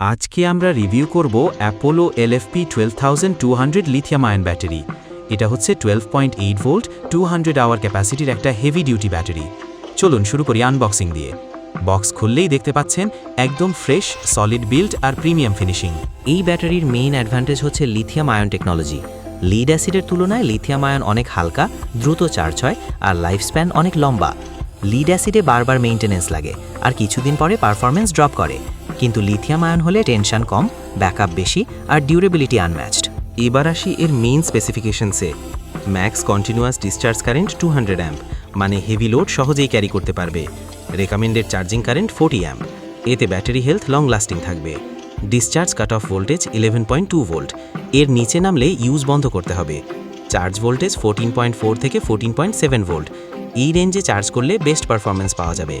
আজকে আমরা রিভিউ করব Apollo LFP twelve thousand two hundred lithium ion battery এটা হচ্ছে twelve point eight volt two hundred hour ক্যাপাসিটির একটা হেভি ডিউটি ব্যাটারি চলুন শুরু করি আনবক্সিং দিয়ে। বক্স খুললেই দেখতে পাচ্ছেন, একদম ফ্রেশ সলিড বিল্ড আর প্রিমিয়াম ফিনিশিং এই ব্যাটারির মেইন অ্যাডভান্টেজ হচ্ছে লিথিয়াম আয়ন টেকনোলজি লিড অ্যাসিডের তুলনায় লিথিয়াম আয়ন অনেক হালকা, দ্রুত চার্জ হয় আর লাইফ স্প্যান অনেক লম্বা। লিড অ্যাসিডে বারবার মেইনটেনেন্স লাগে আর কিছুদিন পরে পারফরমেন্স ড্রপ করে। কিন্তু লিথিয়াম আয়ন হলে টেনশন কম ব্যাকআপ বেশি আর ডিউরেবিলিটি আনম্যাচড এবার আসি এর main স্পেসিফিকেশনসে max continuous discharge current two hundred amp মানে হেভি লোড সহজেই ক্যারি করতে পারবে। Recommended charging current forty amp এতে ব্যাটারি হেলথ লং লাস্টিং থাকবে। Discharge cut off voltage eleven point two volt এর নিচে নামলে ইউজ বন্ধ করতে হবে। Charge voltage fourteen point four থেকে ফোরটিন পয়েন্ট সেভেন ভোল্ট এই রেঞ্জে চার্জ করলে বেস্ট পারফরমেন্স পাওয়া যাবে।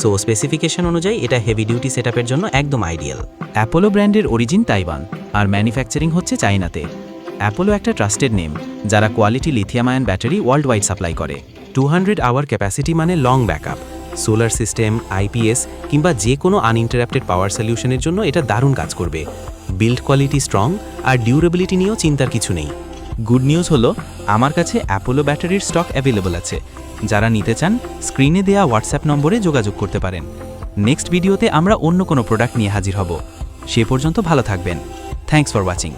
সো স্পেসিফিকেশন অনুযায়ী এটা হেভি ডিউটি সেটআপের জন্য একদম আইডিয়াল অ্যাপোলো ব্র্যান্ডের অরিজিন তাইওয়ান আর ম্যানুফ্যাকচারিং হচ্ছে চাইনাতে অ্যাপোলো একটা ট্রাস্টেড নেম যারা quality lithium ion battery world wide supply করে। টু হান্ড্রেড আওয়ার ক্যাপাসিটি মানে long backup solar system IPS কিংবা যে কোনো আনইন্টারাপ্টেড পাওয়ার সলিউশনের জন্য এটা দারুণ কাজ করবে। বিল্ড কোয়ালিটি স্ট্রং আর ডিউরেবিলিটি নিয়েও চিন্তার কিছু নেই। গুড নিউজ হলো, আমার কাছে অ্যাপোলো ব্যাটারির স্টক অ্যাভেলেবল আছে। যারা নিতে চান স্ক্রিনে দেওয়া হোয়াটসঅ্যাপ নম্বরে যোগাযোগ করতে পারেন। নেক্সট ভিডিওতে আমরা অন্য কোনো প্রোডাক্ট নিয়ে হাজির হব। সে পর্যন্ত ভালো থাকবেন। Thanks for watching